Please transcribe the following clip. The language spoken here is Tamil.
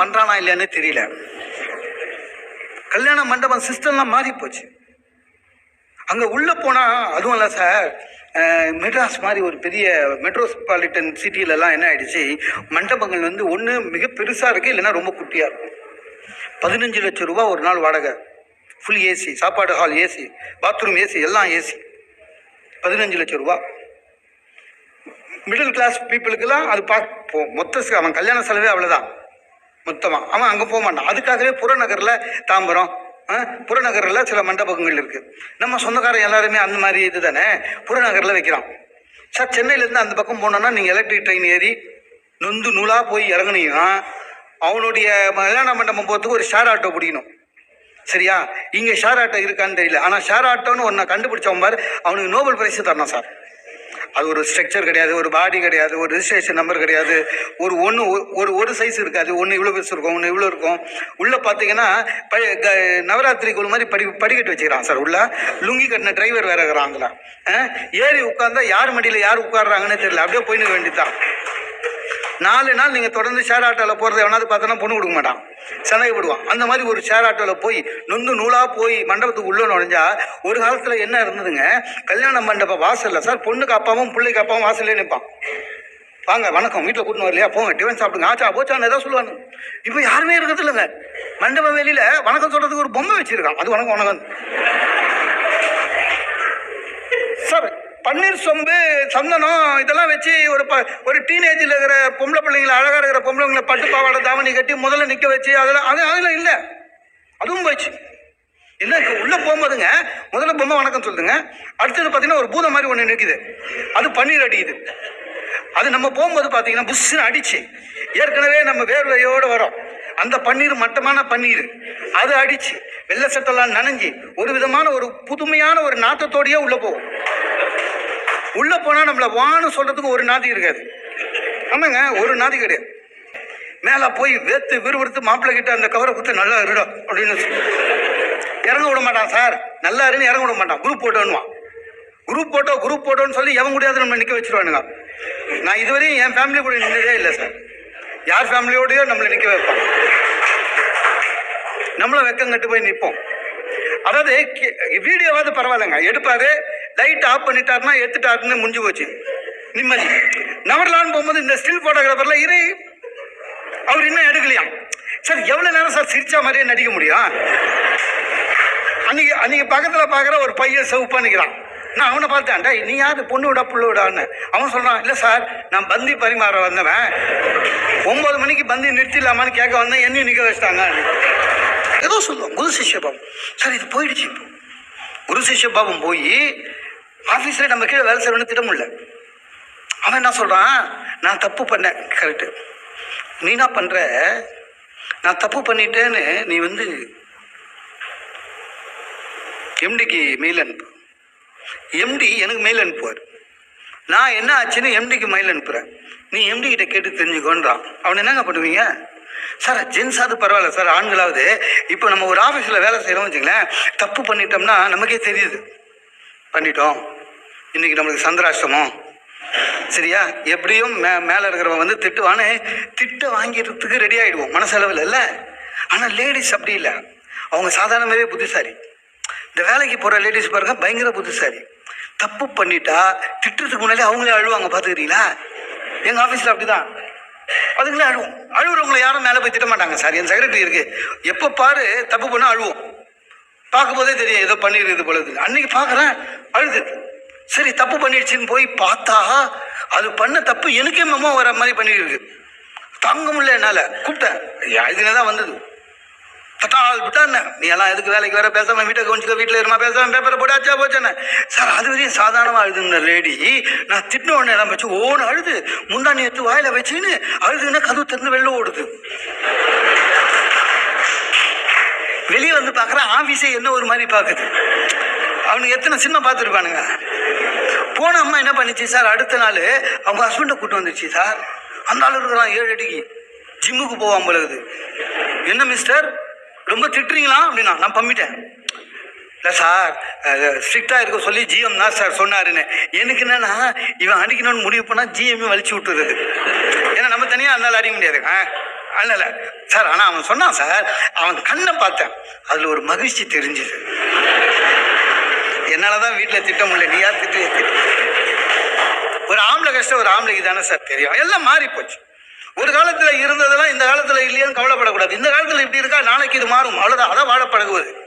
கல்யாணம் பண்ணுறானா இல்லையான்னு தெரியல. கல்யாண மண்டபம் சிஸ்டம்லாம் மாறி போச்சு. அங்கே உள்ளே போனால் அதுவும் இல்லை சார் மெட்ராஸ் மாதிரி ஒரு பெரிய மெட்ரோஸ்பாலிட்டன் சிட்டிலலாம் என்ன ஆயிடுச்சு? மண்டபங்கள் வந்து ஒன்று மிக பெருசாக இருக்குது இல்லைன்னா ரொம்ப குட்டியாக இருக்கும். பதினஞ்சு லட்சம் ரூபா ஒரு நாள் வாடகை. ஃபுல் ஏசி சாப்பாடு ஹால் ஏசி பாத்ரூம் ஏசி எல்லாம் ஏசி பதினஞ்சு லட்சம் ரூபா. மிடில் கிளாஸ் பீப்புளுக்கெல்லாம் அது பார்க்க மொத்த அவன் கல்யாண செலவே அவ்வளோதான் மொத்தமாக அவன் அங்கே போக மாட்டான். அதுக்காகவே புறநகரில் தாம்பரம் ஆ, புறநகரில் சில மண்டபங்கள் இருக்குது நம்ம சொந்தக்காரன் எல்லாருமே அந்த மாதிரி இது தானே புறநகரில் வைக்கிறான். சார் சென்னையிலேருந்து அந்த பக்கம் போனோன்னா நீங்கள் எலக்ட்ரிக் ட்ரெயின் ஏறி நொந்து நூலாக போய் இறங்குனீங்கன்னா அவனுடைய கல்யாண மண்டபம் போகிறதுக்கு ஒரு ஷேர் ஆட்டோ பிடிக்கணும். சரியா? இங்கே ஷேர் ஆட்டோ இருக்கான்னு தெரியல. ஆனால் ஷேர் ஆட்டோன்னு ஒன்றை கண்டுபிடிச்சவன் பாரு அவனுக்கு நோபல் பிரைஸ் தரணும் சார். அது ஒரு ஸ்ட்ரக்சர் கிடையாது ஒரு பாடி கிடையாது ஒரு ரிஜிஸ்ட்ரேஷன் நம்பர் கிடையாது. ஒரு ஒன்று ஒரு ஒரு சைஸ் இருக்காது. ஒன்று இவ்வளோ பெருசு இருக்கும் ஒன்று இவ்வளோ இருக்கும். உள்ளே பார்த்தீங்கன்னா ப க நவராத்திரி குழு மாதிரி படி படிக்கட்டு வச்சுக்கிறான் சார். உள்ள லுங்கி கட்டின டிரைவர் வேற இருக்கிறாங்களா? ஏறி உட்காந்தா யார் மடியில் யார் உட்காடுறாங்கன்னு தெரியல. அப்படியே போயின்னு வேண்டியதான் நாலு நாள் நீங்கள் தொடர்ந்து ஷேர் ஆட்டோவில் போகிறத எவனாவது பார்த்தோன்னா பொண்ணு கொடுக்க மாட்டான். சந்தேகப்படுவான். அந்த மாதிரி ஒரு ஷேர் ஆட்டோவில் போய் நொந்து நூலாக போய் மண்டபத்துக்கு உள்ளே நுழைஞ்சா ஒரு காலத்தில் என்ன இருந்ததுங்க? கல்யாண மண்டப வாசலில் சார் பொண்ணுக்கு அப்பாவும் பிள்ளைக்கு அப்பாவும் வாசல்லே நிற்பான் வாங்க வணக்கம். வீட்டில் கூட்டின்னு வரலையா? போங்க டிஃபன் சாப்பிடுங்க. ஆச்சா போச்சான்னு ஏதாவது சொல்லுவாங்க இப்போ யாருமே இருக்கிறது இல்லைங்க. மண்டபம் வெளியில் வணக்கம் சொல்கிறதுக்கு ஒரு பொம்மை வச்சுருக்கான். அது வணக்கம் வணக்கம். சார் பன்னீர் சொம்பு சந்தனம் இதெல்லாம் வச்சு ஒரு ப ஒரு டீனேஜில் இருக்கிற பொம்பளை பிள்ளைங்களை அழகாக இருக்கிற பொம்பளைங்களை பட்டு பாவாடை தாவணி கட்டி முதல்ல நிற்க வச்சு அதெல்லாம் அது அதில் இல்லை. அதுவும் போயிடுச்சு. இல்லை உள்ளே போகும்போதுங்க முதல்ல பொம்மை வணக்கம் சொல்லுதுங்க. அடுத்தது பார்த்தீங்கன்னா ஒரு பூதம் மாதிரி ஒன்று நிற்குது அது பன்னீர் அடிக்குது. அது நம்ம போகும்போது பார்த்தீங்கன்னா புஷ்ஷுன்னு அடிச்சு. ஏற்கனவே நம்ம வேர்வையோடு வரோம். அந்த பன்னீர் மட்டமான பன்னீர். அது அடிச்சு வெள்ளை சட்டெல்லாம் நனைஞ்சு ஒரு விதமான ஒரு புதுமையான ஒரு நாட்டத்தோடையே உள்ளே போகும். உள்ளே போனால் நம்மளை வான்னு சொல்கிறதுக்கு ஒரு நாதி இருக்காது. ஆமாங்க ஒரு நாதி கிடையாது. மேலே போய் வேத்து விறுவிறுத்து மாப்பிள்ளை கிட்ட அந்த கவரை குத்து நல்லா இருடா அப்படின்னு இறங்க விட மாட்டான் சார் நல்லா இருன்னு இறங்க விட மாட்டான். குரூப் போட்டோன்னுவான். குரூப் போட்டோ குரூப் போட்டோன்னு சொல்லி எவன் முடியாது நம்ம நிற்க வச்சிருவானுங்க. நான் இதுவரையும் என் ஃபேமிலி கூட நின்றதே இல்லை சார். யார் ஃபேமிலியோடயோ நம்மளை நிற்க வைப்பான். நம்மளும் வெக்கம் கட்டு போய் நிற்போம் அதாவது வீடியோவாவது பரவாயில்லைங்க. எடுப்பாரு லைட் ஆஃப் பண்ணிட்டாருன்னா எடுத்துட்டாருன்னு முடிஞ்சு போச்சு. நிம்மதி. நவர்லான்னு போகும்போது இந்த ஸ்டில் ஃபோட்டோகிராஃபர்ல இரு. அவர் இன்னும் எடுக்கலையாம் சார் எவ்வளோ நேரம் சார் சிரிச்சா மாதிரியே நடிக்க முடியும் அன்னைக்கு அன்னைக்கு பக்கத்தில் பார்க்குற ஒரு பையன் செவப்பா நிற்கிறான் நான் அவனை பார்த்தேன் டேய் நீ யாரு? பொண்ணு விடா புள்ள விடான்னு. அவன் சொல்கிறான் இல்லை சார் நான் பந்தி பரிமாற வந்தவன். ஒம்பது மணிக்கு பந்தி நிறுத்திடலாமான்னு கேட்க வந்தேன் என்னையும் நிற்க வச்சிட்டாங்க. ஏதோ சொல்லுவான் குரு சிஷ்யபாவம் சார் இது போயிடுச்சு இப்போ. குரு சிஷ்யபாவம் போய் ஆஃபீஸில் நம்ம கீழே வேலை செய்யணும்னு திட்ட முடியல. அவன் என்ன சொல்கிறான் நான் தப்பு பண்ணேன். கரெக்டு நீ என்ன பண்ணுற நான் தப்பு பண்ணிட்டேன்னு நீ வந்து எம்டிக்கு மெயில் அனுப்பு. எம்டி எனக்கு மெயில் அனுப்புவார். நான் என்ன ஆச்சுன்னு எம்டிக்கு மெயில் அனுப்புகிறேன் நீ எம்டி கிட்ட கேட்டு தெரிஞ்சுக்கோன்றான் அவன் என்னங்க பண்ணுவீங்க? சார் ஜென்ஸாவது பரவாயில்ல. சார் ஆண்களாவது. இப்போ நம்ம ஒரு ஆஃபீஸில் வேலை செய்கிறோம் வச்சுங்களேன் தப்பு பண்ணிட்டோம்னா நமக்கே தெரியுது. பண்ணிட்டோம். இன்னைக்கு நம்மளுக்கு சந்திராஷ்டமம். சரியா? எப்படியும் மே மேலே இருக்கிறவன் வந்து திட்டுவான்னு திட்ட வாங்கிறதுக்கு ரெடி ஆகிடுவோம் மனசளவில் இல்லை? ஆனால் லேடிஸ் அப்படி இல்லை. அவங்க சாதாரணமாகவே புத்திசாரி இந்த வேலைக்கு போகிற லேடிஸ் பாருங்க பயங்கர புத்திசாரி தப்பு பண்ணிட்டா திட்டுறதுக்கு முன்னாலே அவங்களே அழுவாங்க பார்த்துக்கிறீங்களா எங்கள் ஆஃபீஸில் அப்படிதான். அதுங்களே அழுவோம். அழுகுறவங்களை யாரும் மேலே போய் திட்ட மாட்டாங்க சார். என் செக்ரட்டரி இருக்குது எப்போ பாரு தப்பு பண்ணால் அழுவோம். பார்க்கும்போதே தெரியும் ஏதோ பண்ணிடுது போல இருக்குது. அன்னைக்கு பார்க்குறேன் அழுது சரி தப்பு பண்ணிடுச்சின்னு போய் பார்த்தா அது பண்ண தப்பு எனக்கே மெமோ வர மாதிரி பண்ணிருக்கு தாங்க முடியல என்னால். கூப்பிட்டேன். இதுல தான் வந்தது. தட்டால் விட்டான்னு நீ எல்லாம் எதுக்கு வேலைக்கு வேற பேசாம வீட்டை கொஞ்சம் வீட்டில் இருமா பேசாம பேப்பரை போடாச்சா போச்சேன்னு. சார் அது வரையும் சாதாரணமாக அழுதுன லேடி நான் திட்டின உடனே எல்லாம் வச்சு ஓன்னு அழுது முந்தானி எடுத்து வாயில வச்சுன்னு அழுதுன்னா கதவு திறந்து வெளில ஓடுது. வெளியே வந்து பார்க்குற ஆஃபீஸே என்ன ஒரு மாதிரி பார்க்குது அவனுக்கு எத்தனை சின்ன பார்த்துருப்பானுங்க போன அம்மா என்ன பண்ணிச்சு சார்? அடுத்த நாள் அவங்க ஹஸ்பண்டை கூட்டு வந்துச்சு சார். அந்த ஆள் இருக்கிறான் ஏழு அடிக்கு. ஜிம்முக்கு போவான் பொழுது என்ன மிஸ்டர் ரொம்ப திட்டுறீங்களா? அப்படின்னா நான் பம்மிட்டேன். இல்லை சார் ஸ்ட்ரிக்டாக இருக்க சொல்லி ஜிஎம் தான் சார் சொன்னாருன்னு. எனக்கு என்னன்னா இவன் அடிக்கணும்னு முடிவு பண்ணால் ஜிஎம்மே வலிச்சு விட்டுறது ஏன்னா நம்ம தனியாக அந்த அடிக்க முடியாது. ஆ? அண்ணல சார் ஆனால் அவன் சொன்னான் சார். அவன் கண்ணை பார்த்தேன். அதில் ஒரு மகிழ்ச்சி தெரிஞ்சுது. என்னால் தான் வீட்டில் திட்ட முடியல. நீயா திட்டு. ஒரு ஆம்பளை கஷ்டம் ஒரு ஆம்பளைக்கு தானே சார் தெரியும். எல்லாம் மாறி போச்சு ஒரு காலத்தில் இருந்ததெல்லாம் இந்த காலத்தில் இல்லையான்னு கவலைப்படக்கூடாது. இந்த காலத்தில் இப்படி இருக்கா? நாளைக்கு இது மாறும். அவ்வளோதான் அதான் வாழ பழகுவது